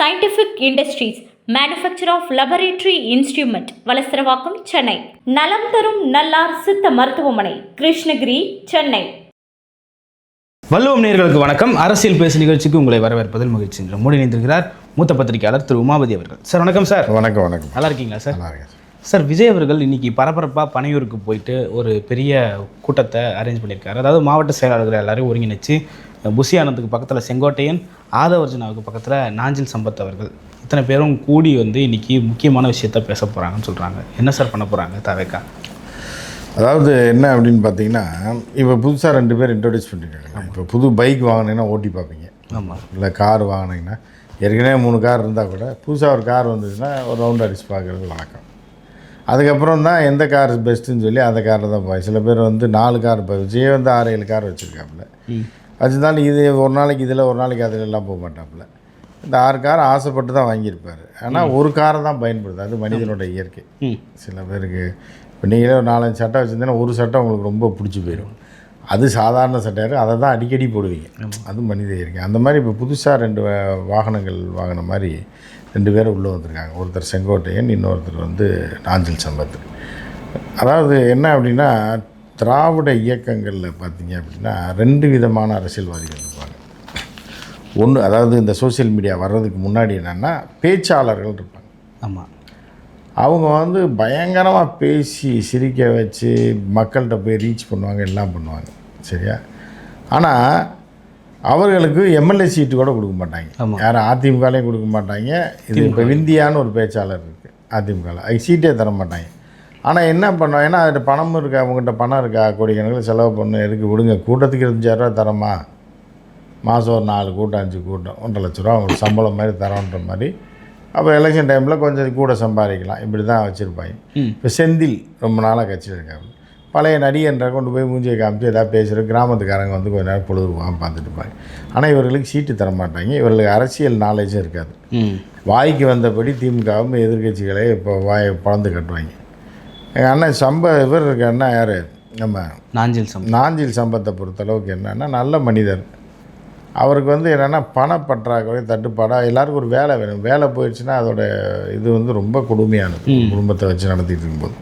Scientific industries manufacture of laboratory instrument Valasaravakkam Chennai. நலம் தரும் நல்லார் சித்த மருத்துவமனை கிருஷ்ணகிரி சென்னை. வள்ளுவம் நேர்களுக்கு வணக்கம். அரசியல் பேசு நிகழ்ச்சிக்கு உங்களை வரவேற்பதில் மகிழ்ச்சி மூடி இணைந்திருக்கிறார் மூத்த பத்திரிகையாளர் திரு உமாபதி அவர்கள். சார் வணக்கம் சார். வணக்கம் வணக்கம். நல்லா இருக்கீங்களா சார்? நல்லா இருக்கேன் சார். விஜய் அவர்கள் இன்னைக்கு பரபரப்பாக பனையூருக்கு போயிட்டு ஒரு பெரிய கூட்டத்தை அரேஞ்ச் பண்ணியிருக்காரு. அதாவது மாவட்ட செயலாளர்கள் எல்லாரையும் ஒருங்கிணைச்சு புசி ஆனந்துக்கு பக்கத்தில் செங்கோட்டையன் ஆதவர்ஜனாவுக்கு பக்கத்தில் நாஞ்சில் சம்பத் அவர்கள். இத்தனை பேரும் கூடி வந்து இன்னைக்கு முக்கியமான விஷயத்த பேச போகிறாங்கன்னு சொல்கிறாங்க என்ன சார் பண்ண போகிறாங்க தவேக்கா? அதாவது என்ன அப்படின்னு பார்த்தீங்கன்னா இப்போ புதுசாக ரெண்டு பேர் இன்ட்ரடியூஸ் பண்ணியிருக்காங்க இப்போ புது பைக் வாங்கினீங்கன்னா ஓட்டி பார்ப்பீங்க. ஆமாம் இல்லை கார் வாங்கினீங்கன்னா ஏற்கனவே மூணு கார் இருந்தால் கூட புதுசாக ஒரு கார் வந்ததுன்னா ஒரு ரவுண்ட் அடிச்சு பார்க்குறது வழக்கம். அதுக்கப்புறம் தான் எந்த கார் பெஸ்ட்டுன்னு சொல்லி அந்த காரில் தான் போய் சில பேர் வந்து நாலு கார் இப்போ விஜய் வந்து ஆறு ஏழு கார் வச்சுருக்காப்புல. வச்சுருந்தாலும் இது ஒரு நாளைக்கு இதில் ஒரு நாளைக்கு அதில் எல்லாம் போக மாட்டாப்புல. இந்த ஆறு கார் ஆசைப்பட்டு தான் வாங்கியிருப்பார். ஆனால் ஒரு காரை தான் பயன்படுது. அது மனிதனோட இயற்கை. சில பேருக்கு இப்போ நீங்களே ஒரு நாலஞ்சு சட்டை வச்சுருந்தீங்கன்னா ஒரு சட்டை உங்களுக்கு ரொம்ப பிடிச்சி போயிடும் அது சாதாரண சட்டை இருக்கு, அதை தான் அடிக்கடி போடுவீங்க. அது மனித இயற்கை. அந்த மாதிரி இப்போ புதுசாக ரெண்டு வாகனங்கள் வாங்கின மாதிரி ரெண்டு பேரும் உள்ளே வந்திருக்காங்க. ஒருத்தர் செங்கோட்டையன் இன்னொருத்தர் வந்து நாஞ்சில் சம்பத். அதாவது என்ன அப்படின்னா திராவிட இயக்கங்களில் பார்த்தீங்க அப்படின்னா ரெண்டு விதமான அரசியல்வாதிகள் இருப்பாங்க. ஒன்று அதாவது இந்த சோஷியல் மீடியா வர்றதுக்கு முன்னாடி என்னென்னா பேச்சாளர்கள் இருப்பாங்க. ஆமாம் அவங்க வந்து பயங்கரமாக பேசி சிரிக்க வச்சு மக்கள்கிட்ட போய் ரீச் பண்ணுவாங்க எல்லாம் பண்ணுவாங்க. சரியா? ஆனால் அவர்களுக்கு எம்எல்ஏ சீட்டு கூட கொடுக்க மாட்டாங்க. யாரும் அதிமுகலையும் கொடுக்க மாட்டாங்க. இது இப்போ விந்தியான்னு ஒரு பேச்சாளர் இருக்குது அதிமுகவில் அது சீட்டே தர மாட்டாங்க. ஆனால் என்ன பண்ணுவாங்க? ஏன்னா அதில் பணமும் இருக்கா? அவங்ககிட்ட பணம் இருக்கா? கோடிக்கணக்கில் செலவு பண்ணு எதுக்கு விடுங்க? கூட்டத்துக்கு இருபத்தஞ்சாயிரரூவா தரமா? மாதம் ஒரு நாலு கூட்டம் அஞ்சு கூட்டம் ஒன்றரை லட்ச ரூபா அவங்களுக்கு சம்பளம் மாதிரி தரோன்ற மாதிரி. அப்போ எலெக்ஷன் டைமில் கொஞ்சம் கூட சம்பாதிக்கலாம். இப்படி தான் வச்சுருப்பாங்க. இப்போ செந்தில் ரொம்ப நாளாக கட்சியில் இருக்காங்க பழைய நடிகன்ற கொண்டு போய் மூஞ்சியை காமிச்சு ஏதாவது பேசுகிற கிராமத்துக்காரங்க வந்து கொஞ்ச நேரம் பொழுதுவாங்க பார்த்துட்டு இருப்பாங்க ஆனால் இவர்களுக்கு சீட்டு தர மாட்டாங்க. இவர்களுக்கு அரசியல் நாலேஜும் இருக்காது. வாய்க்கு வந்தபடி திமுகவும் எதிர்க்கட்சிகளே இப்போ வாயை பழந்து கட்டுவாங்க. எங்கள் அண்ணன் சம்ப இவர் இருக்க அண்ணன் யார்? நம்ம நாஞ்சில் சம்பத். நாஞ்சில் சம்பத்தை பொறுத்தளவுக்கு என்னென்னா நல்ல மனிதர். அவருக்கு வந்து என்னென்னா பணப்பற்றாக்குறை தட்டுப்பாடாக எல்லாருக்கும் ஒரு வேலை வேணும். வேலை போயிடுச்சுன்னா அதோட இது வந்து ரொம்ப கொடுமையானது. குடும்பத்தை வச்சு நடத்திட்டு இருக்கும்போது.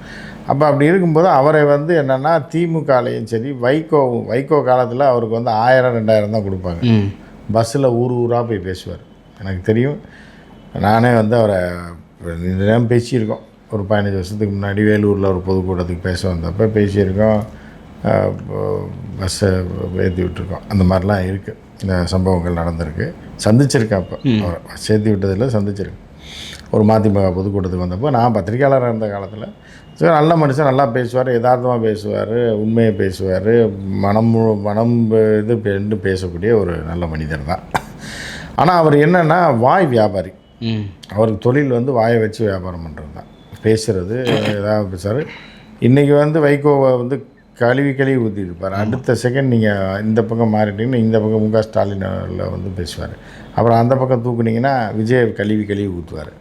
அப்போ அப்படி இருக்கும்போது அவரை வந்து என்னென்னா திமுகலையும் சரி வைகோ வைகோ காலத்தில் அவருக்கு வந்து ஆயிரம் ரெண்டாயிரம் தான் கொடுப்பாங்க. பஸ்ஸில் ஊர் ஊராக போய் பேசுவார். எனக்கு தெரியும். நானே வந்து அவரை இந்த நேரம் பேசியிருக்கோம். ஒரு பதினஞ்சு வருஷத்துக்கு முன்னாடி வேலூரில் ஒரு பொதுக்கூட்டத்துக்கு பேச வந்தப்போ பேசியிருக்கோம். பஸ்ஸை ஏற்றி விட்டுருக்கோம். அந்த மாதிரிலாம் இருக்குது இந்த சம்பவங்கள் நடந்திருக்கு. சந்திச்சிருக்கேன் அப்போ. அவரை. சேர்த்து விட்டதில் சந்திச்சிருக்கேன். ஒரு மதிமுக பொதுக்கூட்டத்துக்கு வந்தப்போ நான் பத்திரிக்கையாளராக இருந்த காலத்தில். சரி நல்ல மனுஷன் நல்லா பேசுவார் யதார்த்தமாக பேசுவார் உண்மையை பேசுவார் மனம் மனம் இது பெண்டு பேசக்கூடிய ஒரு நல்ல மனிதர் தான். ஆனால் அவர் என்னென்னா வாய் வியாபாரி. அவருக்கு தொழில் வந்து வாயை வச்சு வியாபாரம் பண்ணுறது தான். பேசுகிறது ஏதாவது பேசுவார். இன்றைக்கி வந்து வைகோவை வந்து கழுவி கழுவி ஊற்றிட்டு இருப்பார். அடுத்த செகண்ட் நீங்கள் இந்த பக்கம் மாறிட்டீங்கன்னா இந்த பக்கம் முக ஸ்டாலினில் வந்து பேசுவார். அப்புறம் அந்த பக்கம் தூக்குனீங்கன்னா விஜய் கழுவி கழுவி ஊற்றுவார்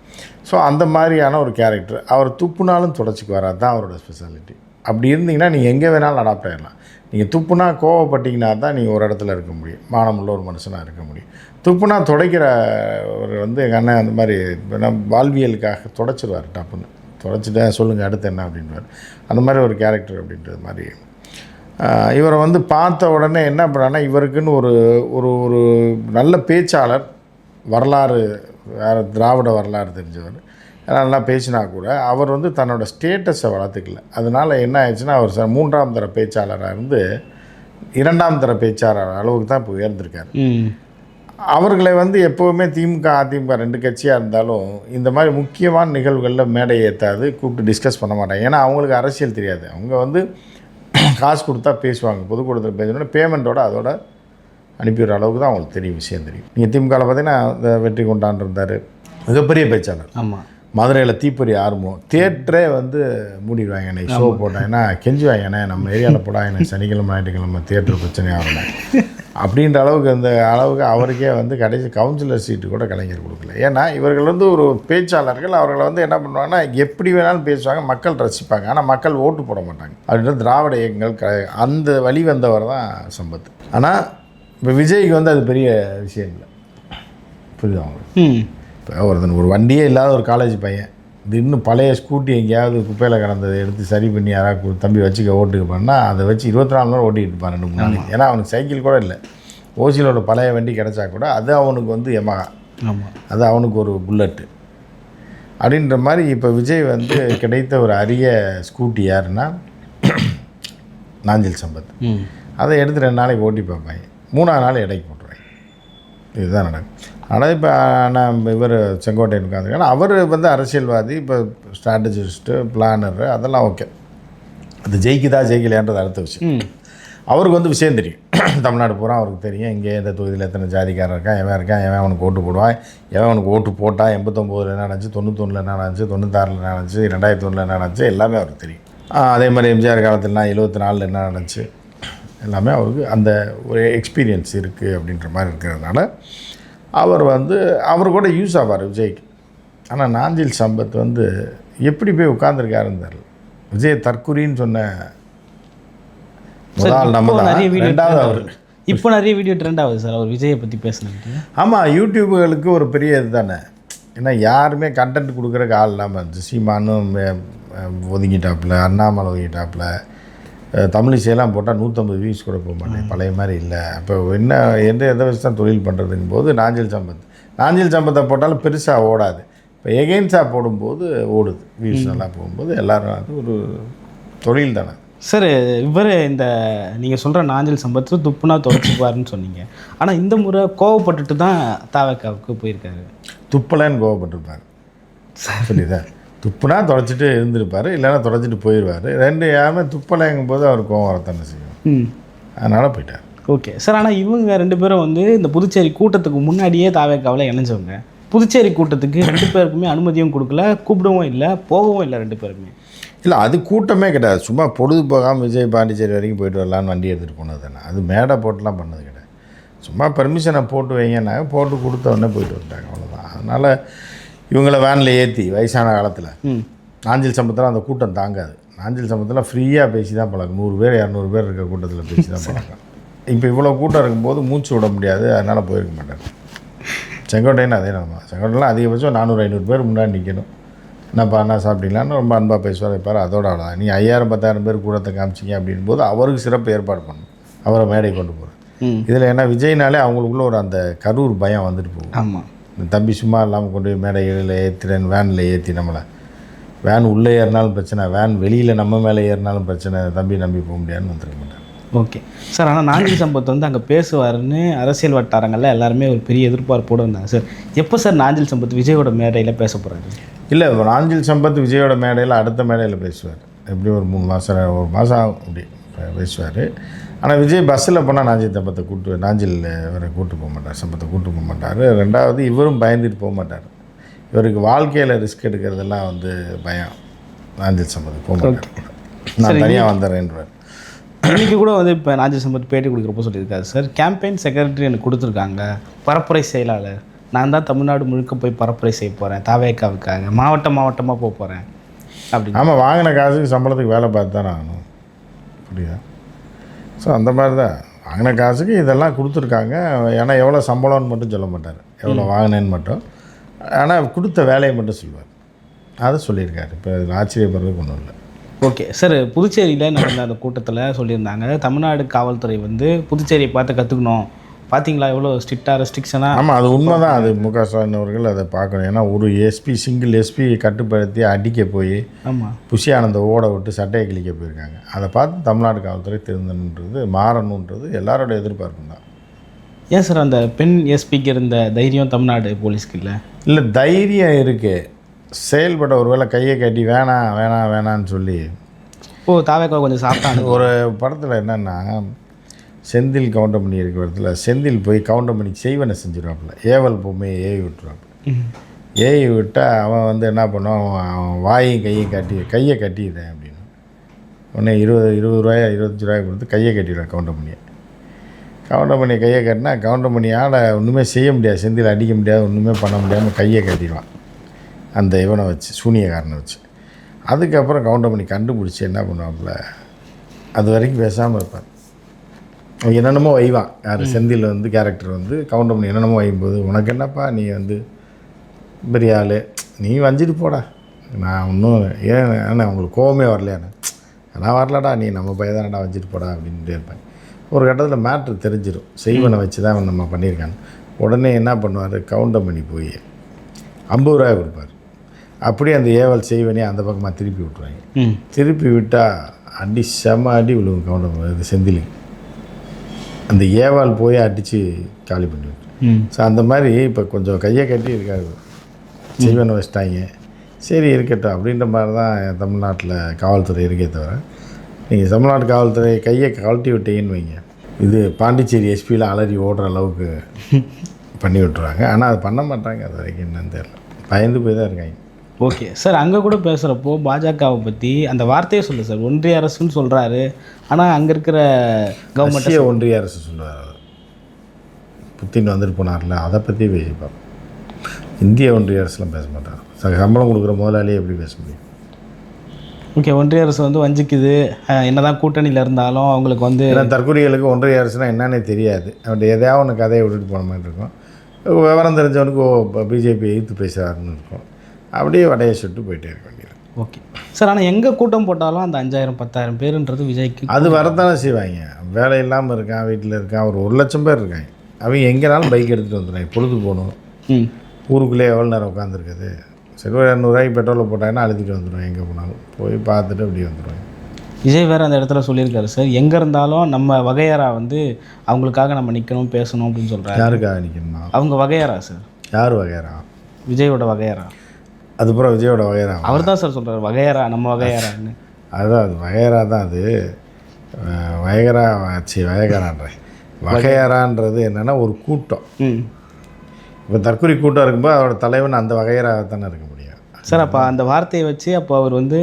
ஸோ அந்த மாதிரியான ஒரு கேரக்டர் அவர் துப்புனாலும் தொடச்சிக்குவார் அதுதான் அவரோட ஸ்பெஷாலிட்டி அப்படி இருந்தீங்கன்னா நீங்கள் எங்கே வேணாலும் அடாப்ட் ஆகிடலாம் நீங்கள் துப்புனா கோவப்பட்டீங்கன்னா தான் நீங்கள் ஒரு இடத்துல இருக்க முடியும். மானமுள்ள ஒரு மனுஷனாக இருக்க முடியும். துப்புனா துடைக்கிற ஒரு வந்து எங்கள் அண்ணன் அந்த மாதிரி வாழ்வியலுக்காக தொடச்சிடுவார் டப்புன்னு. தொடச்சிட்டேன் சொல்லுங்கள் அடுத்து என்ன அப்படின்வார் அந்த மாதிரி ஒரு கேரக்டர் அப்படின்றது மாதிரி. இவரை வந்து பார்த்த உடனே என்ன பண்ணான்னா இவருக்குன்னு ஒரு ஒரு ஒரு நல்ல பேச்சாளர் வரலாறு வேறு திராவிட வரலாறு தெரிஞ்சவர். நல்லா பேசினா கூட அவர் வந்து தன்னோட ஸ்டேட்டஸை வளர்த்துக்கல. அதனால் என்ன ஆயிடுச்சுன்னா அவர் மூன்றாம் தர பேச்சாளராக இருந்து இரண்டாம் தர பேச்சாளர் அளவுக்கு தான் இப்போ உயர்ந்திருக்காரு. அவர்களை வந்து எப்போவுமே திமுக அதிமுக ரெண்டு கட்சியாக இருந்தாலும் இந்த மாதிரி முக்கியமான நிகழ்வுகளில் மேடை ஏற்றாது கூப்பிட்டு டிஸ்கஸ் பண்ண மாட்டாங்க. ஏன்னா அவங்களுக்கு அரசியல் தெரியாது. அவங்க வந்து காசு கொடுத்தா பேசுவாங்க. பொதுக்கூட்டத்தில் பேசணும்னா பேமெண்ட்டோட அதோட அனுப்பிடுற அளவுக்கு தான் அவங்களுக்கு தெரியும் விஷயம் தெரியும். நீங்கள் திமுகவில் பார்த்தீங்கன்னா இந்த வெற்றி இருந்தார். மிகப்பெரிய பேச்சாளர். ஆமாம் மதுரையில் தீப்பொறி ஆரம்பம் தேட்டரே வந்து மூடிடுவாங்க என்னை. ஷோ போட்டேன் ஏன்னா கெஞ்சுவாங்க ஏன்னா நம்ம ஏரியாவில் போடா எனக்கு சனிக்கிழமை ஞாயிற்றுக்கிழமை தேட்டர் பிரச்சனை ஆகணும் அப்படின்ற அளவுக்கு அந்த அளவுக்கு அவருக்கே வந்து கடைசி கவுன்சிலர் சீட்டு கூட கலைஞர் கொடுக்கல. ஏன்னா இவர்கள் வந்து ஒரு பேச்சாளர்கள். அவர்களை வந்து என்ன பண்ணுவாங்கன்னா எப்படி வேணாலும் பேசுவாங்க மக்கள் ரசிப்பாங்க. ஆனால் மக்கள் ஓட்டு போட மாட்டாங்க. அப்படின்ற திராவிட இயக்கங்கள் க அந்த வழி வந்தவர் தான் சம்பத். ஆனால் இப்போ விஜய்க்கு வந்து அது பெரிய விஷயம் இல்லை. புரியுது அவங்களுக்கு இப்போ ஒருத்தன் ஒரு வண்டியே இல்லாத ஒரு காலேஜ் பையன். இன்னும் பழைய ஸ்கூட்டி எங்கேயாவது குப்பையில் கிடந்ததை எடுத்து சரி பண்ணி யாராவது தம்பி வச்சுக்க ஓட்டுக்கு பண்ணால் அதை வச்சு இருபத்தி நாலு நேரம் ஓட்டிகிட்டு இருப்பான் ரெண்டு மூணு நாளைக்கு. ஏன்னா அவனுக்கு சைக்கிள் கூட இல்லை. ஓசியிலோட பழைய வண்டி கிடச்சா கூட அது அவனுக்கு வந்து எமகா ஆமாம் அது அவனுக்கு ஒரு புல்லட்டு அப்படின்ற மாதிரி இப்போ விஜய் வந்து கிடைத்த ஒரு அரிய ஸ்கூட்டி யாருன்னா நாஞ்சில் சம்பத். அதை எடுத்து ரெண்டு நாளைக்கு ஓட்டி பார்ப்பாங்க மூணாவது நாள் எடைக்கு போட்டுருவாங்க இதுதான் நடக்கும். ஆனால் இப்போ நான் இவர் செங்கோட்டையன் உட்காந்துருக்காங்க அவர் வந்து அரசியல்வாதி இப்போ ஸ்ட்ராட்டஜிஸ்ட்டு பிளானரு அதெல்லாம் ஓகே அது ஜெயிக்குதா ஜெயிக்கலையான்றது அடுத்த விஷயம். அவருக்கு வந்து விஷயம் தெரியும். தமிழ்நாடு பூரா அவருக்கு தெரியும். இங்கே இந்த தொகுதியில் எத்தனை ஜாதிக்காரன் இருக்கான் எவன் இருக்கான் எவன் அவனுக்கு ஓட்டு போடுவான் எவன் அவனுக்கு ஓட்டு போட்டால் எண்பத்தொம்போதில் என்ன நடந்துச்சு தொண்ணூத்தொன்னில் என்ன நடந்துச்சு தொண்ணூத்தாறில் என்ன நடந்துச்சு ரெண்டாயிரத்தி ஒன்றில் என்ன நடந்துச்சு எல்லாமே அவருக்கு தெரியும். அதே மாதிரி எம்ஜிஆர் காலத்துலலாம் எழுபத்தி நாலில் என்ன நடந்துச்சு எல்லாமே அவருக்கு அந்த ஒரு எக்ஸ்பீரியன்ஸ் இருக்குது அப்படின்ற மாதிரி இருக்கிறதுனால அவர் வந்து அவர் கூட யூஸ் ஆவார் விஜய்க்கு. ஆனால் நாஞ்சில் சம்பத் வந்து எப்படி போய் உட்காந்துருக்காருன்னு தெரியல. விஜய் தற்குறின்னு சொன்ன முதல் நம்ம தான். ரெண்டாவது அவர். இப்போ நிறைய வீடியோ ட்ரெண்ட் ஆகுது சார் அவர் விஜயை பற்றி பேசுனதுக்கு. ஆமாம் யூடியூபுகளுக்கு ஒரு பெரிய இது தானே. ஏன்னா யாருமே கண்டென்ட் கொடுக்குறக்கு ஆள் இல்லாமல் இருந்துச்சு சீமானும் ஒதுங்கிட்டாப்புல அண்ணாமலை ஒதுங்கிட்டாப்புல. தமிழிசையெல்லாம் போட்டால் நூற்றம்பது வியூஸ் கூட போக மாட்டேன். பழைய மாதிரி இல்லை. அப்போ என்ன எந்த எதை வச்சு தான் தொழில் பண்ணுறதுங்கும் போது நாஞ்சில் சம்பத். நாஞ்சில் சம்பத்தை போட்டாலும் பெருசாக ஓடாது. இப்போ எகெயின்ஸாக போடும்போது ஓடுது. வியூஸ் நல்லா போகும்போது எல்லாரும் அது ஒரு தொழில் தானே. சார் இவர் இந்த நீங்கள் சொல்கிற நாஞ்சல் சம்பத்து துப்புனா தொடச்சிப்பாருன்னு சொன்னீங்க. ஆனால் இந்த முறை கோவப்பட்டுட்டு தான் தாவக்காவுக்கு போயிருக்காரு. துப்பலைன்னு கோவப்பட்டிருப்பார். புரியுதா? துப்புனா தொடச்சிட்டு இருந்திருப்பார் இல்லைன்னா தொடச்சிட்டு போயிடுவார் ரெண்டு யாருமே துப்பலைங்கும் போது அவர் கோவம் வரத்தானே செய்யும். அதனால் போயிட்டார். ஓகே. சார் ஆனால் இவங்க ரெண்டு பேரும் வந்து இந்த புதுச்சேரி கூட்டத்துக்கு முன்னாடியே தாவேக்காவில் இணைஞ்சவங்க. புதுச்சேரி கூட்டத்துக்கு ரெண்டு பேருக்குமே அனுமதியும் கொடுக்கல கூப்பிடவும் இல்லை போகவும் இல்லை ரெண்டு பேருமே. இல்லை அது கூட்டமே கிடையாது. சும்மா பொழுது போகாமல் விஜய் பாண்டிச்சேரி வரைக்கும் போயிட்டு வரலான்னு வண்டி எடுத்துகிட்டு போனது தானே. அது மேடை போட்டுலாம் பண்ணது கிடையாது. சும்மா பெர்மிஷனை போட்டு வைங்கன்னாங்க போட்டு கொடுத்த உடனே போயிட்டு வந்துட்டாங்க அவ்வளோதான் அதனால் இவங்களை வேனில் ஏற்றி வயசான காலத்தில். நாஞ்சில் சம்பத்தில் அந்த கூட்டம் தாங்காது. நாஞ்சில் சம்பத்தில் ஃப்ரீயாக பேசி தான் பழக்கம் நூறு பேர் இரநூறு பேர் இருக்க கூட்டத்தில் பேசி தான் பழக்கம் இப்போ இவ்வளோ கூட்டம் இருக்கும்போது மூச்சு விட முடியாது. அதனால் போயிருக்க மாட்டார் செங்கோட்டையன் அதே நம்ம. செங்கோட்டையில் அதிகபட்சம் நானூறு ஐநூறு பேர் முன்னாடி நிற்கணும் என்னப்பா என்ன சாப்பிட்டீங்களான்னு ரொம்ப அன்பாக பேசுவார். வைப்பார் அதோட அவ்வளோதான் நீ ஐயாயிரம் பத்தாயிரம் பேர் கூட்டத்தை காமிச்சிங்க அப்படின் போது அவருக்கு சிறப்பு ஏற்பாடு பண்ணணும். அவரை மேடை கொண்டு போகிறேன் இதில் என்ன விஜய்னாலே அவங்களுக்குள்ள ஒரு அந்த கரூர் பயம் வந்துட்டு போகும். ஆமாம் இந்த தம்பி சும்மா இல்லாமல் கொண்டு போய் மேடைகளில் ஏற்றுறேன் வேனில் ஏற்றி நம்மளை. வேன் உள்ளே ஏறினாலும் பிரச்சனை வேன் வெளியில் நம்ம மேலே ஏறினாலும் பிரச்சனை தம்பி நம்பி போக முடியாதுன்னு வந்துருக்க மாட்டார் ஓகே. சார் ஆனால் நாஞ்சில் சம்பத் வந்து அங்கே பேசுவாருன்னு அரசியல் வட்டாரங்களில் எல்லாருமே ஒரு பெரிய எதிர்பார்ப்போடு இருந்தாங்க சார். எப்போ சார் நாஞ்சில் சம்பத் விஜயோட மேடையில் பேச போகிறாரு இல்லை நாஞ்சில் சம்பத் விஜயோட மேடையில் அடுத்த மேடையில் பேசுவார். எப்படி ஒரு மூணு மாதம் ஒரு மாதம் ஆகும் அப்படி பேசுவார். ஆனால் விஜய் பஸ்ஸில் போனால் நாஞ்சில் சம்பத்தை கூட்டு நாஞ்சில் இவரை கூட்டு போக மாட்டார் சம்பத்தை கூட்டு போக மாட்டார். ரெண்டாவது இவரும் பயந்துட்டு போக மாட்டார். இவருக்கு வாழ்க்கையில் ரிஸ்க் எடுக்கிறதெல்லாம் வந்து பயம். நாஞ்சில் சம்பத் போக மாட்டார். நான் தனியாக வந்துடுறேன்றார் இன்னைக்கு கூட வந்து இப்போ நாஞ்சில் சம்பத் பேட்டி கொடுக்குறப்போ சொல்லியிருக்காரு சார் கேம்பெயின் செக்ரட்டரி எனக்கு கொடுத்துருக்காங்க பரப்புரை செயலாளர். நான் தான் தமிழ்நாடு முழுக்க போய் பரப்புரை செய்ய போகிறேன் தாவேக்காவுக்காக. மாவட்ட மாவட்டமாக போக போகிறேன் அப்படின்னு. ஆமாம் வாங்கின காசுக்கு சம்பளத்துக்கு வேலை பார்த்து தானே ஆகணும். புரியுதா? ஸோ அந்த மாதிரி தான். வாங்கின காசுக்கு இதெல்லாம் கொடுத்துருக்காங்க. ஏன்னா எவ்வளோ சம்பளம்னு மட்டும் சொல்ல மாட்டார். எவ்வளோ வாங்கினேன்னு மட்டும். ஆனால் கொடுத்த வேலையை மட்டும் சொல்லுவார். அதை சொல்லியிருக்காரு. இப்போ இதில் ஆச்சரியப்படுறதுக்கு ஒன்றும் இல்லை. ஓகே. சார் புதுச்சேரியில் நடந்த அந்த கூட்டத்தில் சொல்லியிருந்தாங்க. தமிழ்நாடு காவல்துறை வந்து புதுச்சேரியை பார்த்து கற்றுக்கணும் பார்த்தீங்களா எவ்வளோ ஸ்ட்ரிக்டாக ரெஸ்ட்ரிக்ஷனாக ஆமாம் அது உண்மை தான் அது மு க ஸ்டாலின் அவர்கள் அதை பார்க்கணும். ஏன்னா ஒரு எஸ்பி சிங்கிள் எஸ்பி கட்டுப்படுத்தி அடிக்க போய் ஆமாம் புஷி ஆனந்த ஓட விட்டு சட்டையை கிழிக்க போயிருக்காங்க. அதை பார்த்து தமிழ்நாடு காவல்துறை திருந்தணுன்றது மாறணுன்றது எல்லாரோட எதிர்பார்ப்பும் தான். ஏன் சார் அந்த பெண் எஸ்பிக்கு இருந்த தைரியம் தமிழ்நாடு போலீஸ்க்கு இல்லை? இல்லை தைரியம் இருக்குது செயல்பட ஒரு வேளை கையை கட்டி வேணாம் வேணாம் வேணான்னு சொல்லி ஓ தாவேக்கா கொஞ்சம் சாப்பிட்டாங்க. ஒரு படத்தில் என்னென்னா செந்தில் கவுண்டமணி இருக்கிற இடத்துல செந்தில் போய் கவுண்டமணி செய்வனை செஞ்சிருவாப்புல. ஏவல் பொம்மையை ஏவி விட்டுருவாப்புல. ஏவி விட்டால் அவன் வந்து என்ன பண்ணுவான்? அவன் வாயும் வாயையும் கையும் கட்டி கையை கட்டிடுறேன் அப்படின்னு. உடனே இருபது இருபது ரூபாயா இருபத்தஞ்சி ரூபாய் கொடுத்து கையை கட்டிடுவான் கவுண்டமணியை பண்ணி கையை கட்டினா கவுண்டமணியால் ஒன்றுமே செய்ய முடியாது. செந்தில் அடிக்க முடியாது ஒன்றுமே பண்ண முடியாமல் கையை கட்டிடுவான். அந்த இவனை வச்சு சூனியக்காரனை வச்சு. அதுக்கப்புறம் கவுண்டமணி கண்டுபிடிச்சி என்ன பண்ணுவாப்புல? அது வரைக்கும் பேசாமல் இருப்பார். என்னென்னமோ வைவான் யார் செந்தில் வந்து கேரக்டர் வந்து கவுண்டமணி என்னென்னமோ வைக்கும்போது உனக்கு என்னப்பா நீ வந்து பெரிய ஆள்? நீ வஞ்சிட்டு போடா. நான் இன்னும் ஏன் ஏன்னா உங்களுக்கு கோவமே வரலையாண்ணே நான் வரலடா நீ நம்ம பையன் தானடா வஞ்சிட்டு போடா? அப்படின்ட்டு இருப்பேன். ஒரு கட்டத்தில் மேட்ரு தெரிஞ்சிடும் செய்வனை வச்சு தான் அவன் நம்ம பண்ணியிருக்கான்னு உடனே என்ன பண்ணுவார்? கவுண்டர் பண்ணி போய் ஐம்பது ரூபாய் கொடுப்பார். அப்படியே அந்த ஏவல் செய்வனே அந்த பக்கமாக திருப்பி விட்ருவாங்க ம். திருப்பி விட்டால் அடி செம அடி விழுவும் கவுண்டர் இது செந்திலி அந்த ஏவால் போய் அடித்து காலி பண்ணி விட்டு ம். ஸோ அந்த மாதிரி இப்போ கொஞ்சம் கையை கட்டி இருக்காரு. செய்வனை வச்சிட்டாங்க. சரி இருக்கட்டும் அப்படின்ற மாதிரி தான் தமிழ்நாட்டில் காவல்துறை இருக்கே தவிர நீங்கள் தமிழ்நாடு காவல்துறை கையை கழட்டி விட்டீங்கன்னு வைங்க. இது பாண்டிச்சேரி எஸ்பியில் அலறி ஓடுற அளவுக்கு பண்ணி விட்டுருவாங்க. ஆனால் அது பண்ண மாட்டாங்க. அது வரைக்கும் என்னன்னு தெரியல. பயந்து போய் தான் இருக்காங்க. ஓகே. சார் அங்கே கூட பேசுகிறப்போ பாஜகவை பற்றி அந்த வார்த்தையே சொல்லு சார். ஒன்றிய அரசுன்னு சொல்கிறாரு ஆனால் அங்கே இருக்கிற கவர்மெண்ட் ஒன்றிய அரசு சொல்லுவார் அவர். புத்தின் வந்துட்டு போனார்ல அதை பற்றி பேசிப்பார். இந்திய ஒன்றிய அரசுலாம் பேச மாட்டார். சம்பளம் கொடுக்குற முதலாளியே எப்படி பேச முடியும்? ஓகே ஒன்றிய அரசு வந்து வஞ்சிக்குது. என்னதான் கூட்டணியில் இருந்தாலும் அவங்களுக்கு வந்து தற்கொலைகளுக்கு ஒன்றிய அரசுனா என்னன்னே தெரியாது. அவன்கிட்ட எதையாவது ஒன்று கதையை விட்டுட்டு போன மாதிரி இருக்கும். விவரம் தெரிஞ்சவனுக்கு பிஜேபி எதிர்த்து பேசுகிறாருன்னு இருக்கும். அப்படியே வடையை சுட்டு போயிட்டே இருக்க வேண்டியது. ஓகே. சார் ஆனால் எங்கே கூட்டம் போட்டாலும் அந்த அஞ்சாயிரம் பத்தாயிரம் பேருன்றது விஜய்க்கு அது வரத்தானே செய்வாங்க. வேலை இல்லாமல் இருக்கான் வீட்டில் இருக்கான் ஒரு ஒரு லட்சம் பேர் இருக்காங்க. அவங்க எங்கேனாலும் பைக் எடுத்துகிட்டு வந்துடுறாங்க பொழுது போகணும். ம். ஊருக்குள்ளே எவ்வளோ நேரம் உட்காந்துருக்குது சரி ஒரு இரநூறுவாய்க்கு பெட்ரோலை போட்டாங்கன்னா அழுத்திட்டு வந்துடுவேன் எங்கே போனாலும் போய் பார்த்துட்டு அப்படியே வந்துடுவேன் விஜய் வேறு அந்த இடத்துல சொல்லியிருக்காரு சார். எங்கே இருந்தாலும் நம்ம வகையறா வந்து அவங்களுக்காக நம்ம நிற்கணும் பேசணும் அப்படின்னு சொல்கிறாரு யாருக்காக நிற்கணுமா அவங்க வகையறா சார். யார் வகையறா? விஜயோட வகையறா. அதுக்கப்புறம் விஜயோட வகையறா அவர் தான் சார் சொல்கிறார் வகையறா நம்ம வகையறான்னு அதுதான் அது வகையறா தான் அது. அஹ் வயகரா சி வயகரான்றேன் வகையறான்றது என்னென்னா ஒரு கூட்டம். இப்போ தற்கொலை கூட்டம் இருக்கும்போது அதோட தலைவன் அந்த வகையராக தானே இருக்க முடியும். சார் அப்போ அந்த வார்த்தையை வச்சு அப்போ அவர் வந்து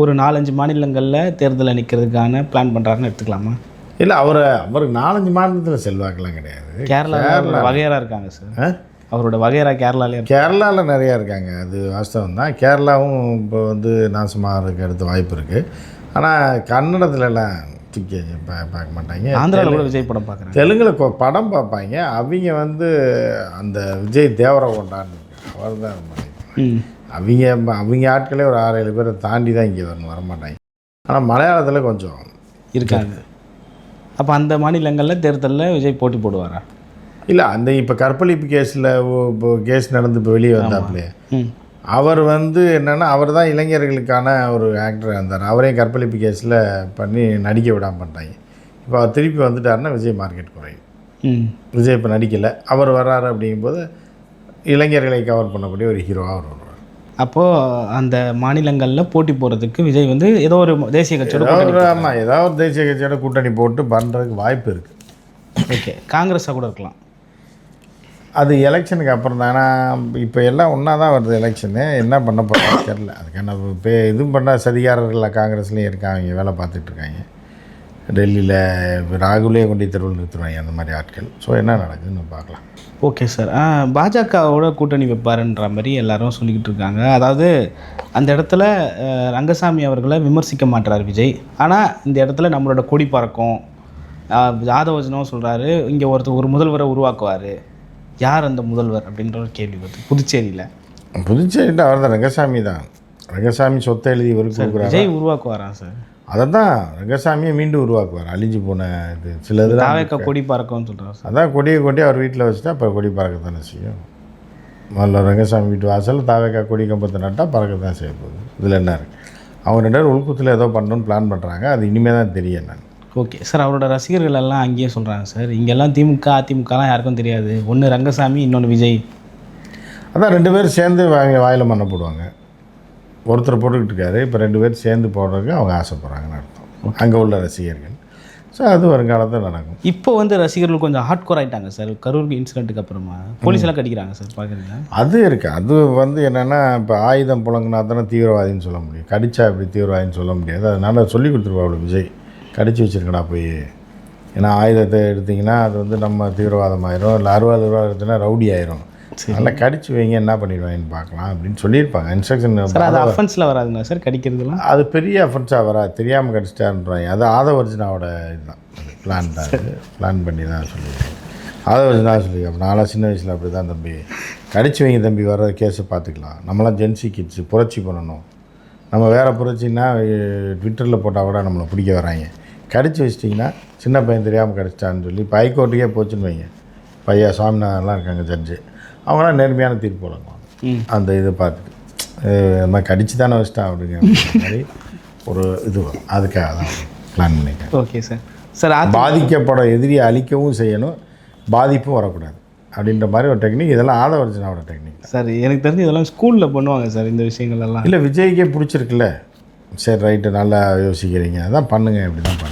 ஒரு நாலஞ்சு மாநிலங்களில் தேர்தலில் நிற்கிறதுக்கான பிளான் பண்ணுறாருன்னு எடுத்துக்கலாமா? இல்லை அவர் அவருக்கு நாலஞ்சு மாநிலத்தில் செல்வாக்கெல்லாம் கிடையாது. கேரளாவில் வகையறா இருக்காங்க சார்? அவரோட வகையறா கேரளாலே கேரளாவில் நிறையா இருக்காங்க. அது வாஸ்தவம் தான். கேரளாவும் இப்போ வந்து நாசமாகிறதுக்கு அடுத்த வாய்ப்பு இருக்குது ஆனால் கன்னடத்துலலாம் தூக்கி பா- பார்க்க மாட்டாங்க. ஆந்திராவில் கூட விஜய் படம் பார்க்குறாங்க. தெலுங்கில் படம் பார்ப்பாங்க. அவங்க வந்து அந்த விஜய் தேவரகொண்டான்னு அவர் தான் அவங்க அவங்க ஆட்களே ஒரு ஆறு ஏழு பேரை தாண்டி தான் இங்கே வரணும் வரமாட்டாங்க. ஆனால் மலையாளத்தில் கொஞ்சம் இருக்காங்க. அப்போ அந்த மாநிலங்களில் தேர்தலில் விஜய் போட்டி போடுவாரா? இல்லை அந்த இப்போ கற்பழிப்பு கேஸில் இப்போ கேஸ் நடந்து இப்போ வெளியே வந்தாப்புலையே அவர் வந்து என்னென்னா அவர் தான் இளைஞர்களுக்கான ஒரு ஆக்டராக இருந்தார். அவரையும் கற்பழிப்பு கேஸில் பண்ணி நடிக்க விடாம பண்ணிட்டாங்க. இப்போ அவர் திருப்பி வந்துட்டாருன்னா விஜய் மார்க்கெட் குறையும். விஜய் இப்போ நடிக்கலை. அவர் வர்றாரு அப்படிங்கும்போது இளைஞர்களை கவர் பண்ணக்கூடிய ஒரு ஹீரோவாக அவர் வருவார். அப்போது அந்த மாநிலங்களில் போட்டி போடுறதுக்கு விஜய் வந்து ஏதோ ஒரு தேசிய கட்சியோட ஆமாம் ஏதாவது ஒரு தேசிய கட்சியோட கூட்டணி போட்டு பண்ணுறதுக்கு வாய்ப்பு இருக்குது ஓகே காங்கிரஸாக கூட இருக்கலாம். அது எலெக்ஷனுக்கு அப்புறம் தான். ஆனால் இப்போ எல்லாம் ஒன்றா தான் வருது எலெக்ஷனு என்ன பண்ண போகிறாங்க தெரில அதுக்கான இப்போ இதுவும் பண்ண சதிகாரர்கள் காங்கிரஸ்லேயும் இருக்காங்க வேலை பார்த்துட்ருக்காங்க டெல்லியில் ராகுலே கொண்டு தெருவில் நிறுத்துவாங்க அந்த மாதிரி ஆட்கள். ஸோ என்ன நடக்குதுன்னு பார்க்கலாம். ஓகே சார் பாஜகவோட கூட்டணி வைப்பாருன்ற மாதிரி எல்லாரும் சொல்லிக்கிட்டு இருக்காங்க. அதாவது அந்த இடத்துல ரங்கசாமி அவர்களை விமர்சிக்க மாட்டார் விஜய். ஆனால் இந்த இடத்துல நம்மளோட கொடி பறக்கும். அஹ், சொல்கிறாரு இங்கே ஒருத்தர் ஒரு முதல்வரை உருவாக்குவார். யார் அந்த முதல்வர் அப்படின்ற ஒரு கேள்வி வருது. புதுச்சேரியில். புதுச்சேரிட்டு அவர் தான் ரங்கசாமி தான். ரங்கசாமி சொத்தை எழுதி இவருக்கு கொடுக்குறாரு? விஜய் உருவாக்குவாராம் சார்? அதை தான் ரங்கசாமியை மீண்டும் உருவாக்குவார். அழிஞ்சு போன இது சில இதெல்லாம் தாவேக்கா கொடி பறக்கும்னு சொல்கிறார் சார். அதான் கொடியை கொட்டி அவர் வீட்டில் வச்சுட்டா அப்புறம் கொடி பறக்க தானே செய்யும். முதல்ல ரங்கசாமி வீட்டு வாசல் தாவேக்கா கொடி கம்பத்தை நட்டால் பறக்க தான் செய்ய போகுது. இதில் என்ன இருக்குது அவங்க ரெண்டு பேரும் உள்குத்தில் ஏதோ பண்ணணும்னு பிளான் பண்ணுறாங்க அது இனிமேல் தான் தெரியும் நான் ஓகே. சார் அவரோட ரசிகர்கள் எல்லாம் அங்கேயே சொல்கிறாங்க சார். இங்கெல்லாம் திமுக அதிமுகலாம் யாருக்கும் தெரியாது. ஒன்று ரங்கசாமி இன்னொன்று விஜய். அதான் ரெண்டு பேரும் சேர்ந்து வாங்க வாயில் மண்ணை போடுவாங்க. ஒருத்தர் போட்டுக்கிட்டு இருக்காரு. இப்போ ரெண்டு பேரும் சேர்ந்து போடுறதுக்கு அவங்க ஆசைப்படுறாங்கன்னு அர்த்தம். அங்கே உள்ள ரசிகர்கள். ஸோ அது வருங்காலத்தில் நடக்கும். இப்போ வந்து ரசிகர்கள் கொஞ்சம் ஹார்ட் கோர் ஆயிட்டாங்க சார். கரூர் இன்சிடென்ட்டுக்கு அப்புறமா. போலீஸ் எல்லாம் கடிக்கிறாங்க சார். பார்க்குறீங்க அது இருக்குது அது வந்து என்னென்னா இப்போ ஆயுதம் புழங்கினா தானே தீவிரவாதின்னு சொல்ல முடியும். கடிச்சா இப்படி தீவிரவாதின்னு சொல்ல முடியாது. அதனால் சொல்லி கொடுத்துருவாள் விஜய். கடிச்சு வச்சிருக்கடா போய். ஏன்னா ஆயுதத்தை எடுத்திங்கன்னா அது வந்து நம்ம தீவிரவாதம் ஆயிரும் இல்லை அறுபது ரூபா எடுத்தோன்னா ரவுடி ஆயிரும். நல்லா கடிச்சு வைங்க என்ன பண்ணிடுவாங்கன்னு பார்க்கலாம் அப்படின்னு சொல்லியிருப்பாங்க. இன்ஸ்ட்ரக்ஷன் சார் அது அஃபென்ஸில் வராதுங்க சார் கடிக்கிறதுலாம்? அது பெரிய அஃபென்ஸாக வரா தெரியாமல் கடிச்சிட்டான்றாங்க அது ஆதவர்ஜினாவோட இதுதான். பிளான் தான் பிளான் பண்ணி தான் சொல்லியிருக்கேன் ஆதவர்ஜினா சொல்லி அப்போ நான்லாம் சின்ன வயசில் அப்படி தான் தம்பி. கடிச்சு வைங்க தம்பி வர கேஸை பார்த்துக்கலாம். நம்மளாம் ஜென்சி கிட்ஸு புரட்சி பண்ணணும். நம்ம வேறு புரட்சின்னா ட்விட்டரில் போட்டால் கூட நம்மளை பிடிக்க வராங்க. கடிச்சு வச்சிட்டிங்கன்னா சின்ன பையன் தெரியாமல் கடிச்சிட்டான்னு சொல்லி இப்போ ஹைகோர்ட்டுக்கே போச்சுன்னு வைங்க. பையா சுவாமிநாதன்லாம் இருக்காங்க ஜட்ஜு அவங்களாம் நேர்மையான தீர்ப்பு வழங்குவாங்க. அந்த இதை பார்த்துட்டு. இந்த மாதிரி கடிச்சு தானே வச்சிட்டான் அப்படிங்கிற மாதிரி ஒரு இது வரும். அதுக்காக தான் பிளான் பண்ணியிருக்கேன் ஓகே சார் சார் அது பாதிக்கப்பட எதிரியை அழிக்கவும் செய்யணும். பாதிப்பும் வரக்கூடாது. அப்படின்ற மாதிரி ஒரு டெக்னிக் இதெல்லாம் ஆதவர்ஜனாவோட டெக்னிக் சார் எனக்கு தெரிஞ்சு இதெல்லாம் ஸ்கூலில் பண்ணுவாங்க சார் இந்த விஷயங்கள் எல்லாம். இல்லை விஜய்க்கே பிடிச்சிருக்குல்ல. சரி ரைட்டு நல்லா யோசிக்கிறீங்க. அதான் பண்ணுங்கள் இப்படி தான் பண்ணுங்கள்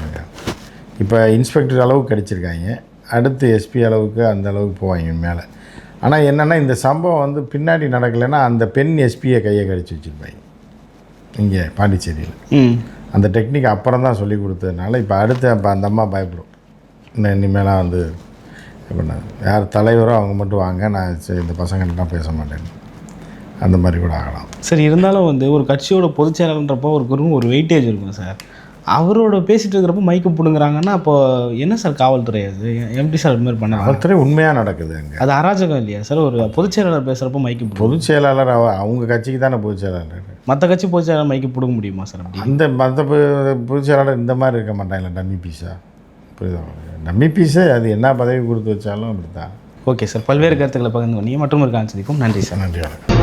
இப்போ இன்ஸ்பெக்டர் அளவுக்கு கடிச்சிருக்காங்க. அடுத்து எஸ்பி அளவுக்கு அந்த அளவுக்கு போவாங்க மேலே. ஆனால் என்னென்னா இந்த சம்பவம் வந்து பின்னாடி நடக்கலைன்னா அந்த பெண் எஸ்பியை கையை கடிச்சு வச்சுருப்பாங்க. இங்கே பாண்டிச்சேரியில். அந்த டெக்னிக் அப்புறம் தான் சொல்லி கொடுத்ததுனால இப்போ அடுத்து இப்போ அந்த அம்மா பயப்படும். இன்னும் இனிமேலாம் வந்து எப்படின்னா யார் தலைவரோ அவங்க மட்டும் வாங்க நான் இந்த பசங்கள்லாம் பேச மாட்டேன். அந்த மாதிரி கூட ஆகலாம். சார் இருந்தாலும் வந்து ஒரு கட்சியோட பொதுச் செயலாளர்ன்றப்போ ஒரு ஒரு வெயிட்டேஜ் இருக்கும் சார். அவரோட பேசிட்டு இருக்கிறப்ப மைக்கு பிடுங்குறாங்கன்னா அப்போ என்ன சார் காவல்துறை அது? எப்படி சார் இது மாதிரி பண்ணலாம் ஒருத்தரே உண்மையாக நடக்குது அங்கே. அது அராஜகம் இல்லையா சார் ஒரு பொதுச் செயலாளர் பேசுகிறப்ப மைக்கு பொதுச் செயலாளர் அவ- அவங்க கட்சிக்கு தானே பொதுச் செயலாளர். மற்ற கட்சி பொதுச் செயலாளர் மைக்கு பிடுங்க முடியுமா சார் அந்த மற்ற பொதுச் செயலாளர் இந்த மாதிரி இருக்க மாட்டாங்களே டம்மி பீஸா? புரியுதா? டம்மி பீஸே அது என்ன பதவி கொடுத்து வச்சாலும் அப்படி தான் ஓகே சார் பல்வேறு கருத்துக்களை பகிர்ந்து கொண்டீங்க. மற்றும் ஒரு காட்சி நன்றி சார் நன்றி வணக்கம்.